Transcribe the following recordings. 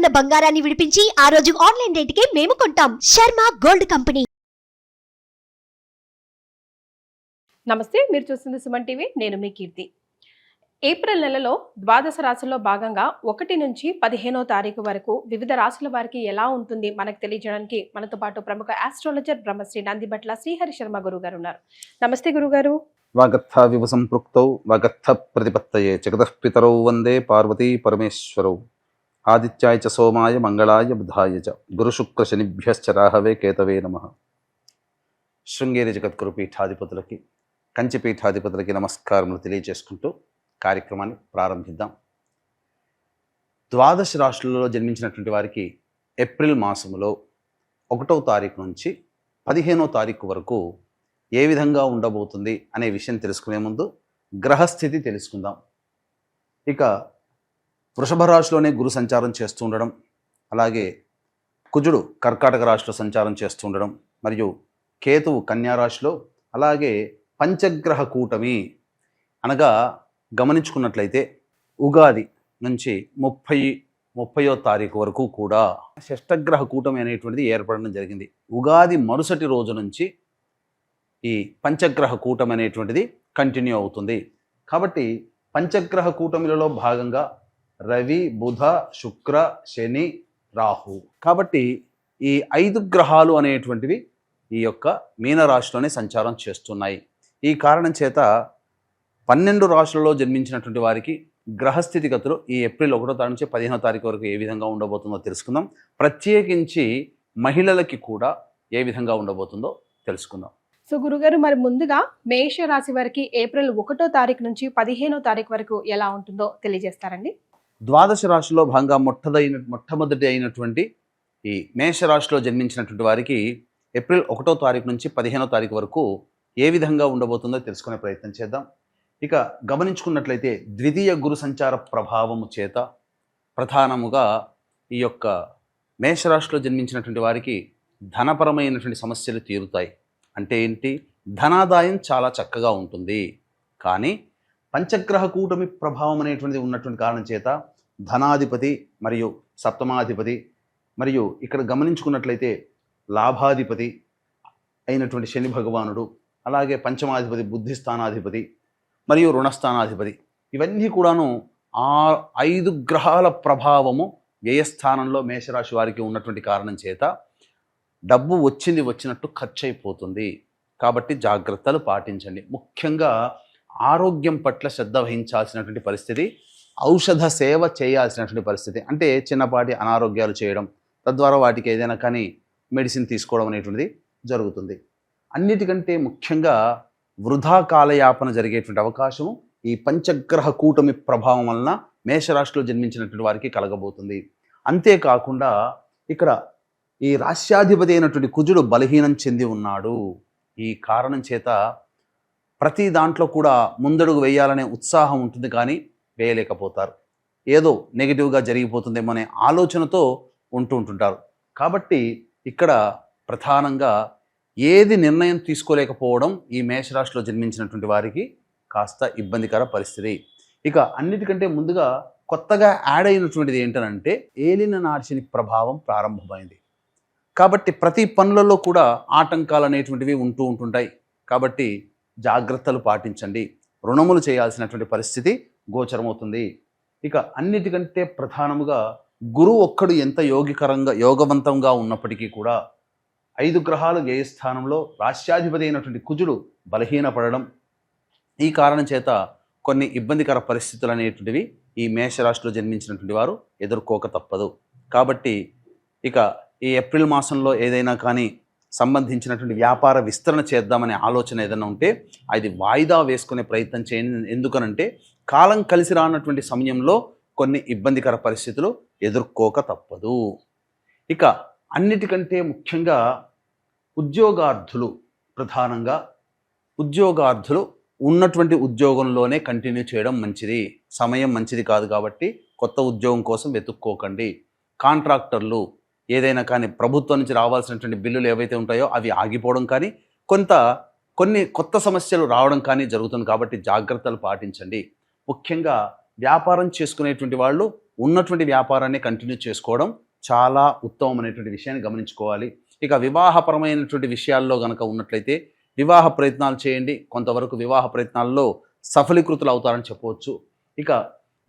ఉన్న బంగారాన్ని విడిపించి ఆ రోజు ఆన్లైన్ రేటుకే మేము కొంటాం. Sharma gold company. నమస్తే మీరు చూస్తుంది సుమన్ టీవీ నేను మీ కీర్తి. ఏప్రిల్ నెలలో ద్వాదశ రాశుల్లో భాగంగా ఒకటి నుంచి పదిహేనో తారీఖు వరకు వివిధ రాశుల వారికి ఎలా ఉంటుంది మనకు తెలియజేయడానికి మనతో పాటు ప్రముఖ ఆస్ట్రాలజర్ బ్రహ్మశ్రీ నందిబట్ల శ్రీహరి శర్మ గురువు గారు ఉన్నారు. నమస్తే గురుగారు. వాగర్థ వివ సంపృక్తౌ వాగర్థ ప్రతిపత్తయే జగతః పితరౌ వందే పార్వతీ పరమేశ్వరౌ. ఆదిత్యాయ చ సోమాయ మంగళాయ బుధాయ చ. గురుశుక్ర శనిభ్యశ్చ రాహవే కేతవే నమ. శృంగేరి జగద్గురు పీఠాధిపతులకి కంచి పీఠాధిపతులకి నమస్కారములు తెలియజేసుకుంటూ కార్యక్రమాన్ని ప్రారంభిద్దాం. ద్వాదశ రాష్ట్రాలలో జన్మించినటువంటి వారికి ఏప్రిల్ మాసములో ఒకటవ తారీఖు నుంచి పదిహేనో తారీఖు వరకు ఏ విధంగా ఉండబోతుంది అనే విషయం తెలుసుకునే ముందు గ్రహస్థితి తెలుసుకుందాం. ఇక వృషభ రాశిలోనే గురు సంచారం చేస్తూ ఉండడం అలాగే కుజుడు కర్కాటక రాశిలో సంచారం చేస్తూ ఉండడం మరియు కేతువు కన్యారాశిలో అలాగే పంచగ్రహ కూటమి. అనగా గమనించుకున్నట్లయితే ఉగాది నుంచి ముప్పై ముప్పయో తారీఖు వరకు కూడా షష్టగ్రహ కూటమి అనేటువంటిది ఏర్పడడం జరిగింది. ఉగాది మరుసటి రోజు నుంచి ఈ పంచగ్రహ కూటమి అనేటువంటిది కంటిన్యూ అవుతుంది. కాబట్టి పంచగ్రహ కూటమిలలో భాగంగా రవి బుధ శుక్ర శని రాహు. కాబట్టి ఈ ఐదు గ్రహాలు అనేటువంటివి ఈ యొక్క మీనరాశిలోనే సంచారం చేస్తున్నాయి. ఈ కారణం చేత పన్నెండు రాశులలో జన్మించినటువంటి వారికి గ్రహస్థితిగతులు ఈ ఏప్రిల్ ఒకటో తారీఖు నుంచి పదిహేనో తారీఖు వరకు ఏ విధంగా ఉండబోతుందో తెలుసుకుందాం. ప్రత్యేకించి మహిళలకి కూడా ఏ విధంగా ఉండబోతుందో తెలుసుకుందాం. సో గురుగారు మరి ముందుగా మేష రాశి వారికి ఏప్రిల్ ఒకటో తారీఖు నుంచి పదిహేనో తారీఖు వరకు ఎలా ఉంటుందో తెలియజేస్తారండి. ద్వాదశ రాశిలో భాగంగా మొట్టదైన మొట్టమొదటి అయినటువంటి ఈ మేషరాశిలో జన్మించినటువంటి వారికి ఏప్రిల్ ఒకటో తారీఖు నుంచి పదిహేనో తారీఖు వరకు ఏ విధంగా ఉండబోతుందో తెలుసుకునే ప్రయత్నం చేద్దాం. ఇక గమనించుకున్నట్లయితే ద్వితీయ గురు సంచార ప్రభావము చేత ప్రధానముగా ఈ యొక్క మేషరాశిలో జన్మించినటువంటి వారికి ధనపరమైనటువంటి సమస్యలు తీరుతాయి. అంటే ఏంటి? ధనాదాయం చాలా చక్కగా ఉంటుంది. కానీ పంచగ్రహ కూటమి ప్రభావం అనేటువంటిది ఉన్నటువంటి కారణం చేత ధనాధిపతి మరియు సప్తమాధిపతి మరియు ఇక్కడ గమనించుకున్నట్లయితే లాభాధిపతి అయినటువంటి శని భగవానుడు అలాగే పంచమాధిపతి బుద్ధి స్థానాధిపతి మరియు రుణస్థానాధిపతి. ఇవన్నీ కూడాను ఆ ఐదు గ్రహాల ప్రభావము వ్యయస్థానంలో మేషరాశి వారికి ఉన్నటువంటి కారణం చేత డబ్బు వచ్చింది వచ్చినట్టు ఖర్చు అయిపోతుంది కాబట్టి జాగ్రత్తలు పాటించండి. ముఖ్యంగా ఆరోగ్యం పట్ల శ్రద్ధ వహించాల్సినటువంటి పరిస్థితి ఔషధ సేవ చేయాల్సినటువంటి పరిస్థితి. అంటే చిన్నపాటి అనారోగ్యాలు చేయడం తద్వారా వాటికి ఏదైనా కానీ మెడిసిన్ తీసుకోవడం అనేటువంటిది జరుగుతుంది. అన్నిటికంటే ముఖ్యంగా వృధా కాలయాపన జరిగేటువంటి అవకాశము ఈ పంచగ్రహ కూటమి ప్రభావం వలన మేషరాశిలో జన్మించినటువంటి వారికి కలగబోతుంది. అంతేకాకుండా ఇక్కడ ఈ రాష్ట్రాధిపతి అయినటువంటి కుజుడు బలహీనం చెంది ఉన్నాడు. ఈ కారణం చేత ప్రతి దాంట్లో కూడా ముందడుగు వేయాలనే ఉత్సాహం ఉంటుంది కానీ వేయలేకపోతారు. ఏదో నెగిటివ్గా జరిగిపోతుందేమో అనే ఆలోచనతో ఉంటూ ఉంటుంటారు. కాబట్టి ఇక్కడ ప్రధానంగా ఏది నిర్ణయం తీసుకోలేకపోవడం ఈ మేషరాశిలో జన్మించినటువంటి వారికి కాస్త ఇబ్బందికర పరిస్థితి. ఇక అన్నిటికంటే ముందుగా కొత్తగా యాడ్ అయినటువంటిది ఏంటనంటే ఏలిన నార్చిని ప్రభావం ప్రారంభమైంది. కాబట్టి ప్రతి పనులలో కూడా ఆటంకాలు అనేటువంటివి ఉంటూ ఉంటుంటాయి. కాబట్టి జాగ్రత్తలు పాటించండి. రుణములు చేయాల్సినటువంటి పరిస్థితి గోచరమవుతుంది. ఇక అన్నిటికంటే ప్రధానముగా గురువు ఒక్కడు ఎంత యోగికరంగా యోగవంతంగా ఉన్నప్పటికీ కూడా ఐదు గ్రహాలు వ్యయస్థానంలో రాష్ట్రాధిపతి అయినటువంటి కుజుడు బలహీనపడడం ఈ కారణం చేత కొన్ని ఇబ్బందికర పరిస్థితులు అనేటువంటివి ఈ మేషరాశిలో జన్మించినటువంటి వారు ఎదుర్కోక తప్పదు. కాబట్టి ఇక ఈ ఏప్రిల్ మాసంలో ఏదైనా కానీ సంబంధించినటువంటి వ్యాపార విస్తరణ చేద్దామనే ఆలోచన ఏదైనా ఉంటే అది వాయిదా వేసుకునే ప్రయత్నం చేయండి. ఎందుకనంటే కాలం కలిసి రానటువంటి సమయంలో కొన్ని ఇబ్బందికర పరిస్థితులు ఎదుర్కోక తప్పదు. ఇక అన్నిటికంటే ముఖ్యంగా ఉద్యోగార్థులు ప్రధానంగా ఉద్యోగార్థులు ఉన్నటువంటి ఉద్యోగంలోనే కంటిన్యూ చేయడం మంచిది. సమయం మంచిది కాదు కాబట్టి కొత్త ఉద్యోగం కోసం వెతుక్కోకండి. కాంట్రాక్టర్లు ఏదైనా కానీ ప్రభుత్వం నుంచి రావాల్సినటువంటి బిల్లులు ఏవైతే ఉంటాయో అవి ఆగిపోవడం కానీ కొంత కొన్ని కొత్త సమస్యలు రావడం కానీ జరుగుతుంది కాబట్టి జాగ్రత్తలు పాటించండి. ముఖ్యంగా వ్యాపారం చేసుకునేటువంటి వాళ్ళు ఉన్నటువంటి వ్యాపారాన్ని కంటిన్యూ చేసుకోవడం చాలా ఉత్తమమైనటువంటి విషయాన్ని గమనించుకోవాలి. ఇక వివాహపరమైనటువంటి విషయాల్లో గనక ఉన్నట్లయితే వివాహ ప్రయత్నాలు చేయండి. కొంతవరకు వివాహ ప్రయత్నాల్లో సఫలీకృతులు అవుతారని చెప్పవచ్చు. ఇక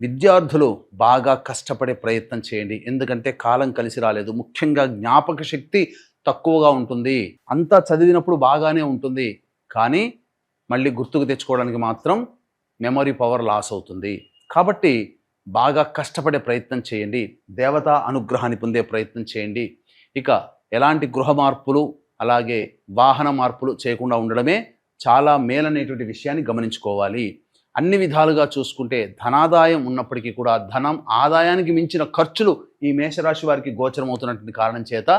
విద్యార్థులు బాగా కష్టపడే ప్రయత్నం చేయండి. ఎందుకంటే కాలం కలిసి రాలేదు. ముఖ్యంగా జ్ఞాపక శక్తి తక్కువగా ఉంటుంది. అంతా చదివినప్పుడు బాగానే ఉంటుంది. కానీ మళ్ళీ గుర్తుకు తెచ్చుకోవడానికి మాత్రం మెమరీ పవర్ లాస్ అవుతుంది. కాబట్టి బాగా కష్టపడే ప్రయత్నం చేయండి. దేవతా అనుగ్రహాన్ని పొందే ప్రయత్నం చేయండి. ఇక ఎలాంటి గృహ మార్పులు అలాగే వాహన మార్పులు చేయకుండా ఉండడమే చాలా మేలనేటువంటి విషయాన్ని గమనించుకోవాలి. అన్ని విధాలుగా చూసుకుంటే ధనాదాయం ఉన్నప్పటికీ కూడా ధనం ఆదాయానికి మించిన ఖర్చులు ఈ మేషరాశి వారికి గోచరమవుతున్నటువంటి కారణం చేత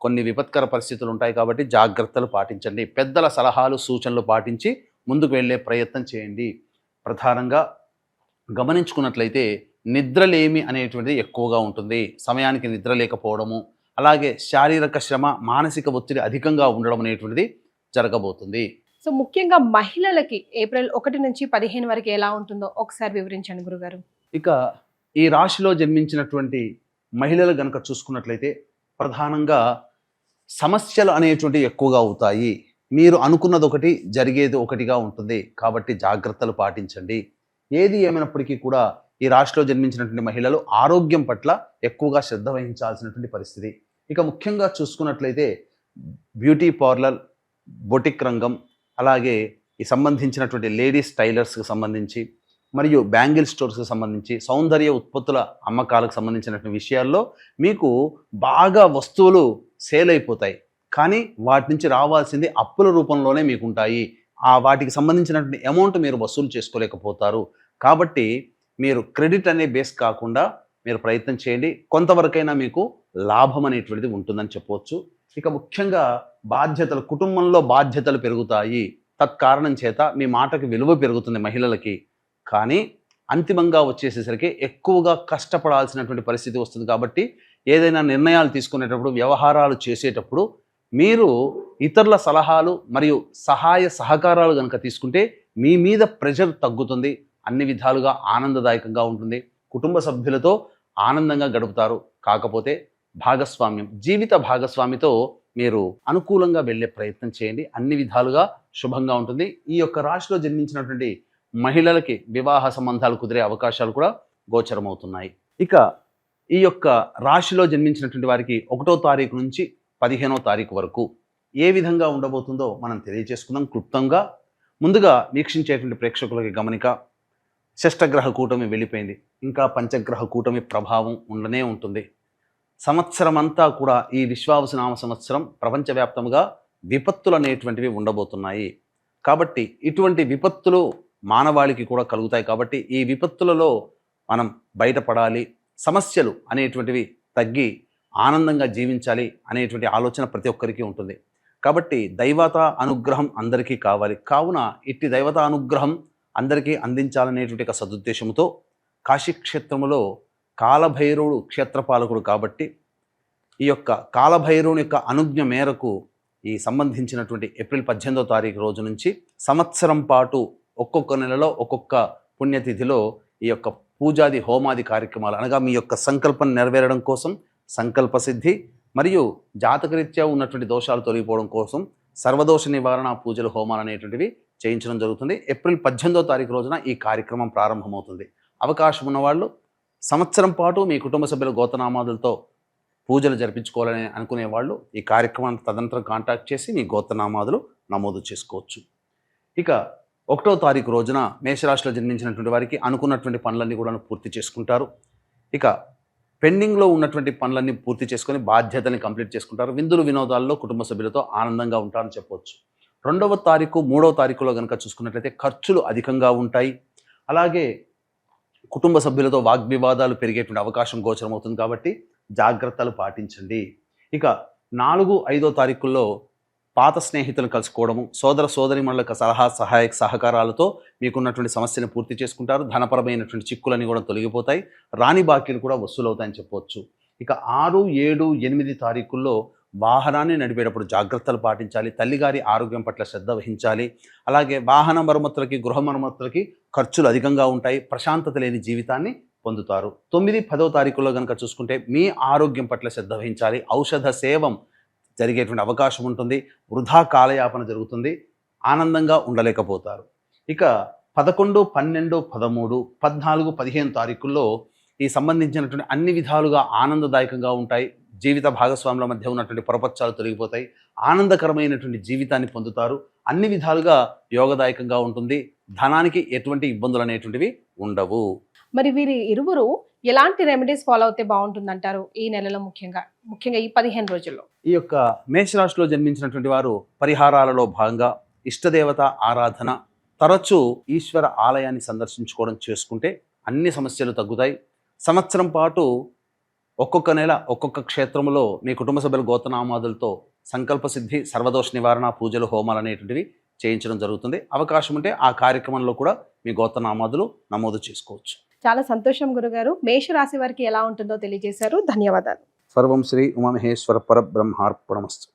కొన్ని విపత్కర పరిస్థితులు ఉంటాయి కాబట్టి జాగ్రత్తలు పాటించండి. పెద్దల సలహాలు సూచనలు పాటించి ముందుకు వెళ్ళే ప్రయత్నం చేయండి. ప్రధానంగా గమనించుకున్నట్లయితే నిద్రలేమి అనేటువంటిది ఎక్కువగా ఉంటుంది. సమయానికి నిద్ర లేకపోవడము అలాగే శారీరక శ్రమ మానసిక ఒత్తిడి అధికంగా ఉండడం అనేటువంటిది జరగబోతుంది. సో ముఖ్యంగా మహిళలకి ఏప్రిల్ ఒకటి నుంచి పదిహేను వరకు ఎలా ఉంటుందో ఒకసారి వివరించండి గురుగారు. ఇక ఈ రాశిలో జన్మించినటువంటి మహిళలు గనక చూసుకున్నట్లయితే ప్రధానంగా సమస్యలు అనేటువంటివి ఎక్కువగా అవుతాయి. మీరు అనుకున్నది ఒకటి జరిగేది ఒకటిగా ఉంటుంది. కాబట్టి జాగ్రత్తలు పాటించండి. ఏది ఏమైనప్పటికీ కూడా ఈ రాశిలో జన్మించినటువంటి మహిళలు ఆరోగ్యం పట్ల ఎక్కువగా శ్రద్ధ వహించాల్సినటువంటి పరిస్థితి. ఇక ముఖ్యంగా చూసుకున్నట్లయితే బ్యూటీ పార్లర్ బొటిక్ రంగం అలాగే ఈ సంబంధించినటువంటి లేడీస్ టైలర్స్కి సంబంధించి మరియు బ్యాంగిల్ స్టోర్స్కి సంబంధించి సౌందర్య ఉత్పత్తుల అమ్మకాలకు సంబంధించినటువంటి విషయాల్లో మీకు బాగా వస్తువులు సేల్ అయిపోతాయి. కానీ వాటి నుంచి రావాల్సింది అప్పుల రూపంలోనే మీకు ఉంటాయి ఆ వాటికి సంబంధించినటువంటి అమౌంట్ మీరు వసూలు చేసుకోలేకపోతారు. కాబట్టి మీరు క్రెడిట్ అనే బేస్ కాకుండా మీరు ప్రయత్నం చేయండి. కొంతవరకైనా మీకు లాభం అనేటువంటిది ఉంటుందని చెప్పవచ్చు ఇక ముఖ్యంగా బాధ్యతలు కుటుంబంలో బాధ్యతలు పెరుగుతాయి. తత్కారణం చేత మీ మాటకు విలువ పెరుగుతుంది మహిళలకి. కానీ అంతిమంగా వచ్చేసేసరికి ఎక్కువగా కష్టపడాల్సినటువంటి పరిస్థితి వస్తుంది కాబట్టి ఏదైనా నిర్ణయాలు తీసుకునేటప్పుడు వ్యవహారాలు చేసేటప్పుడు మీరు ఇతరుల సలహాలు మరియు సహాయ సహకారాలు కనుక తీసుకుంటే మీ మీద ప్రెషర్ తగ్గుతుంది. అన్ని విధాలుగా ఆనందదాయకంగా ఉంటుంది. కుటుంబ సభ్యులతో ఆనందంగా గడుపుతారు. కాకపోతే భాగస్వామ్యం జీవిత భాగస్వామితో మీరు అనుకూలంగా వెళ్ళే ప్రయత్నం చేయండి. అన్ని విధాలుగా శుభంగా ఉంటుంది. ఈ యొక్క రాశిలో జన్మించినటువంటి మహిళలకి వివాహ సంబంధాలు కుదిరే అవకాశాలు కూడా గోచరమవుతున్నాయి. ఇక ఈ యొక్క రాశిలో జన్మించినటువంటి వారికి ఒకటో తారీఖు నుంచి పదిహేనో తారీఖు వరకు ఏ విధంగా ఉండబోతుందో మనం తెలియజేసుకుందాం క్లుప్తంగా. ముందుగా వీక్షించేటువంటి ప్రేక్షకులకి గమనిక. షష్టగ్రహ కూటమి వెళ్ళిపోయింది. ఇంకా పంచగ్రహ కూటమి ప్రభావం ఉండనే ఉంటుంది. సంవత్సరం అంతా కూడా ఈ విశ్వావసనామ సంవత్సరం ప్రపంచవ్యాప్తంగా విపత్తులు అనేటువంటివి ఉండబోతున్నాయి. కాబట్టి ఇటువంటి విపత్తులు మానవాళికి కూడా కలుగుతాయి. కాబట్టి ఈ విపత్తులలో మనం బయటపడాలి. సమస్యలు అనేటువంటివి తగ్గి ఆనందంగా జీవించాలి అనేటువంటి ఆలోచన ప్రతి ఒక్కరికి ఉంటుంది. కాబట్టి దైవత అనుగ్రహం అందరికీ కావాలి. కావున ఇట్టి దైవత అనుగ్రహం అందరికీ అందించాలనేటువంటి ఒక సదుద్దేశంతో కాశీక్షేత్రములో కాలభైరవుడు క్షేత్రపాలకుడు కాబట్టి ఈ యొక్క కాలభైరవుని యొక్క అనుజ్ఞ మేరకు ఈ సంబంధించినటువంటి ఏప్రిల్ పద్దెనిమిదో తారీఖు రోజు నుంచి సంవత్సరం పాటు ఒక్కొక్క నెలలో ఒక్కొక్క పుణ్యతిథిలో ఈ యొక్క పూజాది హోమాది కార్యక్రమాలు అనగా మీ యొక్క సంకల్పం నెరవేరడం కోసం సంకల్ప సిద్ధి మరియు జాతకరీత్యా ఉన్నటువంటి దోషాలు తొలగిపోవడం కోసం సర్వదోష నివారణ పూజలు హోమాలు అనేటువంటివి చేయించడం జరుగుతుంది. ఏప్రిల్ పద్దెనిమిదో తారీఖు రోజున ఈ కార్యక్రమం ప్రారంభమవుతుంది. అవకాశం ఉన్నవాళ్ళు సంవత్సరం పాటు మీ కుటుంబ సభ్యుల గోతనామాదులతో పూజలు జరిపించుకోవాలని అనుకునే వాళ్ళు ఈ కార్యక్రమాన్ని తదనంతరం కాంటాక్ట్ చేసి మీ గోతనామాదులు నమోదు చేసుకోవచ్చు. ఇక ఒకటో తారీఖు రోజున మేషరాశిలో జన్మించినటువంటి వారికి అనుకున్నటువంటి పనులన్నీ కూడా పూర్తి చేసుకుంటారు. ఇక పెండింగ్లో ఉన్నటువంటి పనులన్నీ పూర్తి చేసుకొని బాధ్యతని కంప్లీట్ చేసుకుంటారు. విందులు వినోదాల్లో కుటుంబ సభ్యులతో ఆనందంగా ఉంటారని చెప్పవచ్చు రెండవ తారీఖు మూడవ తారీఖులో కనుక చూసుకున్నట్లయితే ఖర్చులు అధికంగా ఉంటాయి. అలాగే కుటుంబ సభ్యులతో వాగ్వివాదాలు పెరిగేటువంటి అవకాశం గోచరమవుతుంది కాబట్టి జాగ్రత్తలు పాటించండి. ఇక నాలుగు ఐదో తారీఖుల్లో పాత స్నేహితులను కలుసుకోవడము సోదర సోదరి సలహా సహాయక సహకారాలతో మీకున్నటువంటి సమస్యను పూర్తి చేసుకుంటారు. ధనపరమైనటువంటి చిక్కులన్నీ కూడా తొలగిపోతాయి. రాణి బాకీలు కూడా వసూలవుతాయని చెప్పవచ్చు. ఇక ఆరు ఏడు ఎనిమిది తారీఖుల్లో వాహనాన్ని నడిపేటప్పుడు జాగ్రత్తలు పాటించాలి తల్లిగారి ఆరోగ్యం పట్ల శ్రద్ధ వహించాలి. అలాగే వాహన మరమ్మతులకి గృహ మరమ్మతులకి ఖర్చులు అధికంగా ఉంటాయి ప్రశాంతత లేని జీవితాన్ని పొందుతారు. తొమ్మిది పదో తారీఖులో కనుక చూసుకుంటే మీ ఆరోగ్యం పట్ల శ్రద్ధ వహించాలి. ఔషధ సేవం జరిగేటువంటి అవకాశం ఉంటుంది వృధా కాలయాపన జరుగుతుంది ఆనందంగా ఉండలేకపోతారు. ఇక పదకొండు పన్నెండు పదమూడు పద్నాలుగు పదిహేను తారీఖుల్లో ఈ సంబంధించినటువంటి అన్ని విధాలుగా ఆనందదాయకంగా ఉంటాయి. జీవిత భాగస్వాముల మధ్య ఉన్నటువంటి పొరపచ్చాలు తొలగిపోతాయి. ఆనందకరమైనటువంటి జీవితాన్ని పొందుతారు. అన్ని విధాలుగా యోగదాయకంగా ఉంటుంది. ధనానికి ఎటువంటి ఇబ్బందులు అనేటువంటివి ఉండవు. మరి వీరి ఇరువురు ఎలాంటి రెమెడీస్ ఫాలో అవుతే బాగుంటుంది అంటారు ఈ నెలలో ముఖ్యంగా? ముఖ్యంగా ఈ పదిహేను రోజుల్లో. ఈ యొక్క మేషరాశిలో జన్మించినటువంటి వారు పరిహారాలలో భాగంగా ఇష్టదేవత ఆరాధన తరచూ ఈశ్వర ఆలయాన్ని సందర్శించుకోవడం చేసుకుంటే అన్ని సమస్యలు తగ్గుతాయి. సంవత్సరం పాటు ఒక్కొక్క నెల ఒక్కొక్క క్షేత్రంలో మీ కుటుంబ సభ్యుల గోతనామాదులతో సంకల్ప సిద్ధి సర్వదోష నివారణ పూజలు హోమాలు అనేటువంటివి చేయించడం జరుగుతుంది. అవకాశం ఉంటే ఆ కార్యక్రమంలో కూడా మీ గోతనామాదులు నమోదు చేసుకోవచ్చు. చాలా సంతోషం గురుగారు. మేషరాశి వారికి ఎలా ఉంటుందో తెలియజేశారు. ధన్యవాదాలు. సర్వం శ్రీ ఉమామహేశ్వర పరబ్రహ్మార్పణమస్తు.